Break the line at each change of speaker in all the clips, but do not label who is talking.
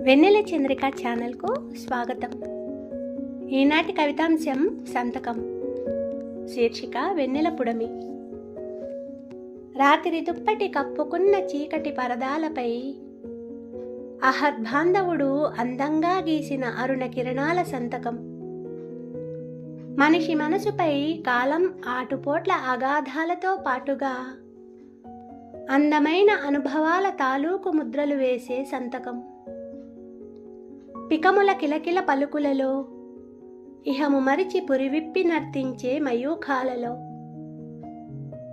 వెన్నెల చంద్రిక ఛానల్కు స్వాగతం. ఈనాటి కవితాంశం సంతకం. శీర్షిక వెన్నెల పుడమి. రాత్రి దుప్పటి కప్పుకున్న చీకటి పరదాలపై అహర్బాంధవుడు అందంగా గీసిన అరుణ కిరణాల సంతకం. మనిషి మనసుపై కాలం ఆటుపోట్ల అగాధాలతో పాటుగా అందమైన అనుభవాల తాలూకు ముద్రలు వేసే సంతకం. పికముల కిలకిల పలుకులలో. ఇహము మరిచి పురివిప్పి నర్తించే మయూఖాలలో.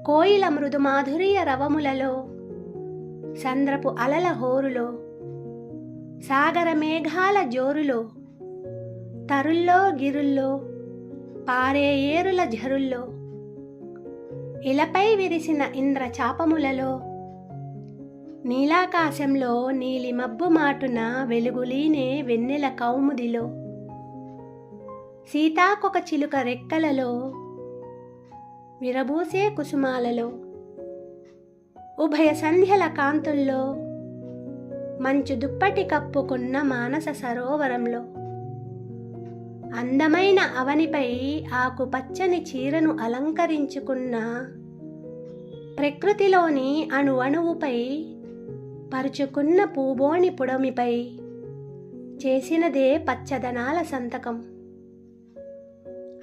కోయిల మృదు మాధుర్య రవములలో. సంద్రపు అలల హోరులో. సాగర మేఘాల జోరులో. తరుల్లో గిరుల్లో. పారే ఏరుల ఝరుల్లో. ఇలపై విరిసిన ఇంద్ర చాపములలో నీలాకాశంలో నీలి మబ్బు మాటున వెలుగులీనే వెన్నెల కౌముదిలో. సీతాకొక చిలుక రెక్కలలో విరబూసే కుసుమాలలో. ఉభయ సంధ్యల కాంతుల్లో మంచు దుప్పటి కప్పుకున్న మానస సరోవరంలో. అందమైన అవనిపై ఆకుపచ్చని చీరను అలంకరించుకున్న ప్రకృతిలోని అణువణువుపై పరుచుకున్న పూబోని పుడమిపై చేసినదే పచ్చదనాల సంతకం.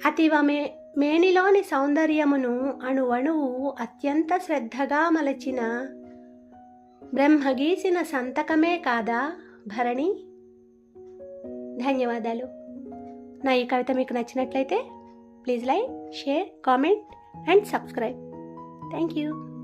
అతివమే మేనిలోని సౌందర్యమును అణువణువు అత్యంత శ్రద్ధగా మలచిన బ్రహ్మగీసిన సంతకమే కాదా భరణి? ధన్యవాదాలు. నా ఈ కవిత మీకు నచ్చినట్లయితే please like share comment and subscribe. Thank you.